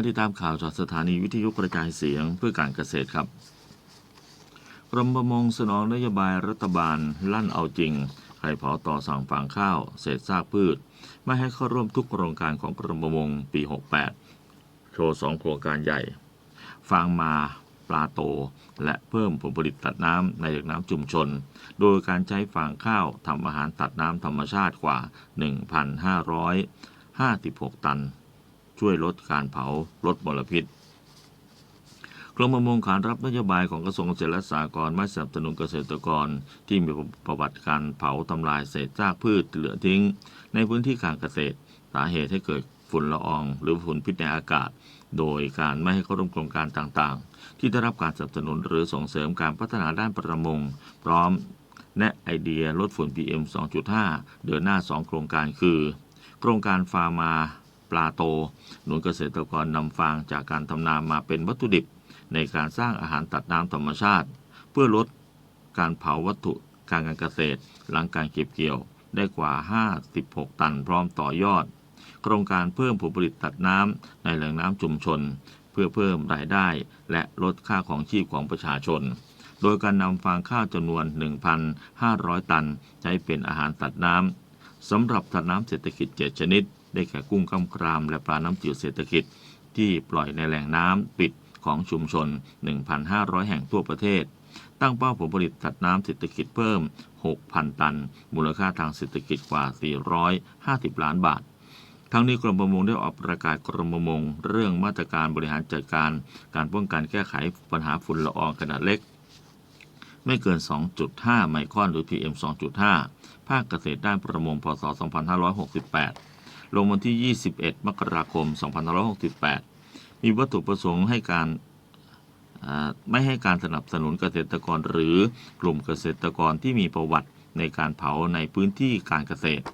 มาติดตามข่าวจากสถานีวิทยุกระจายเสียงเพื่อการเกษตรครับ กรมประมงสนองนโยบายรัฐบาลลั่นเอาจริง ใครเผาต่อสั่งฟางข้าว เศษซากพืช ไม่ให้เข้าร่วมทุกโครงการของกรมประมงปี 68 โชว์สองโครงการใหญ่ ฟางมาปลาโต และเพิ่มผลผลิตตัดน้ำในแหล่งน้ำชุมชน โดยการใช้ฟางข้าวทำอาหารตัดน้ำธรรมชาติกว่า 1,556 ตัน ช่วยลดการเผาลดมลพิษกรมประมงขานรับนโยบายของกระทรวงเกษตรและสหกรณ์ไม่สนับสนุนเกษตรกร ที่มีประวัติการเผาทำลายเศษซากพืชเหลือทิ้ง ในพื้นที่การเกษตร สาเหตุให้เกิดฝุ่นละออง หรือฝุ่นพิษในอากาศ โดยการไม่ให้เข้าร่วมโครงการต่างๆ ที่ได้รับการสนับสนุนหรือส่งเสริมการพัฒนาด้านประมง พร้อมแนะไอเดียลดฝุ่น PM 2.5 เดือนหน้า 2 โครงการคือ โครงการฟาร์มา ปลาโต หนุนเกษตรกรนำฟางจากการทำนามาเป็นวัตถุดิบ ในการสร้างอาหารตัดน้ำธรรมชาติ เพื่อลดการเผาวัตถุการการเกษตร หลังการเก็บเกี่ยวได้กว่า 56 ตันพร้อมต่อยอด โครงการเพิ่มผลผลิตตัดน้ำในแหล่งน้ำชุมชน เพื่อเพิ่มรายได้ และลดค่าของชีพของประชาชน โดยการนำฟางข้าวจำนวน 1,500 ตัน ใช้เป็นอาหารตัดน้ำสำหรับตัดน้ำเศรษฐกิจ 7 ชนิด ได้แก่กุ้งกำกราม และปลาน้ำจืดเศรษฐกิจ ที่ปล่อยในแหล่งน้ำปิดของชุมชน 1,500 แห่งทั่วประเทศ ตั้งเป้าผลผลิตตัดน้ำเศรษฐกิจเพิ่ม 6,000 ตัน มูลค่าทางเศรษฐกิจกว่า 450 ล้านบาททั้งนี้กรมประมงได้ออกประกาศกรมประมง เรื่องมาตรการบริหารจัดการ การป้องกันแก้ไขปัญหาฝุ่นละอองขนาดเล็ก ไม่เกิน 2.5 ไมครอนหรือ PM 2.5 ภาคเกษตรด้านประมงพศ 2568 ลงวันที่ 21 มกราคม 2568 มีวัตถุประสงค์ให้การไม่ให้การสนับสนุนเกษตรกรหรือกลุ่มเกษตรกรที่มีประวัติในการเผาในพื้นที่การเกษตร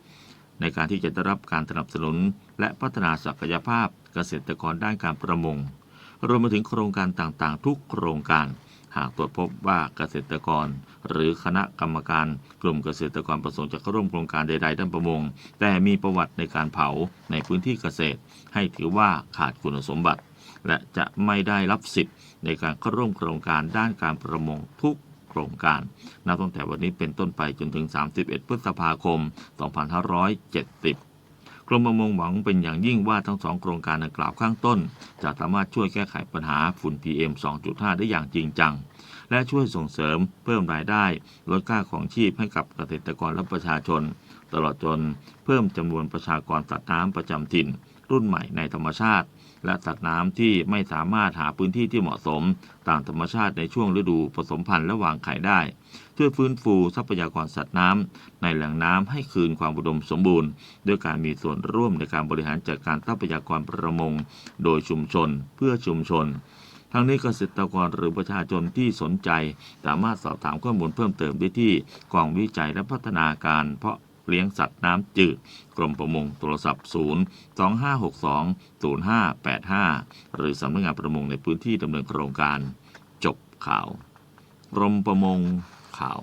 ในการที่จะได้รับการสนับสนุน และพัฒนาศักยภาพเกษตรกรด้านการประมง รวมไปถึงโครงการต่างๆ ทุกโครงการ หากตรวจพบว่าเกษตรกร หรือคณะกรรมการกลุ่มเกษตรกรประสงค์จะเข้าร่วมโครงการใดๆด้านประมง แต่มีประวัติในการเผาในพื้นที่เกษตร ให้ถือว่าขาดคุณสมบัติ และจะไม่ได้รับสิทธิ์ในการเข้าร่วมโครงการด้านการประมงทุกโครงการนับตั้งแต่วันนี้เป็นต้นไปจนถึง 31 พฤษภาคม 2570 กรมประมงหวังเป็นอย่างยิ่งว่าทั้งสองโครงการดังกล่าวข้างต้น จะสามารถช่วยแก้ไขปัญหาฝุ่น PM 2.5 ได้อย่างจริงจัง และช่วยส่งเสริมเพิ่มรายได้ ลดค่าของชีพให้กับเกษตรกรและประชาชน ตลอดจนเพิ่มจำนวนประชากรสัตว์น้ำประจำถิ่น รุ่นใหม่ในธรรมชาติ และสัตว์น้ำที่ไม่สามารถหาพื้นที่ที่เหมาะสมตามธรรมชาติในช่วงฤดูผสมพันธุ์และวางไข่ได้ ช่วยฟื้นฟูทรัพยากรสัตว์น้ำในแหล่งน้ำให้คืนความอุดมสมบูรณ์ ด้วยการมีส่วนร่วมในการบริหารจัดการทรัพยากรประมง โดยชุมชน เพื่อชุมชนทั้งนี้เกษตรกรหรือประชาชนที่สนใจ สามารถสอบถามข้อมูลเพิ่มเติมได้ที่กองวิจัยและพัฒนาการเพาะ เลี้ยงสัตว์น้ำจืด กรมประมงโทรศัพท์ 0 2562 0585 หรือสำนักงานประมงในพื้นที่ดำเนินโครงการ จบข่าว กรมประมงข่าว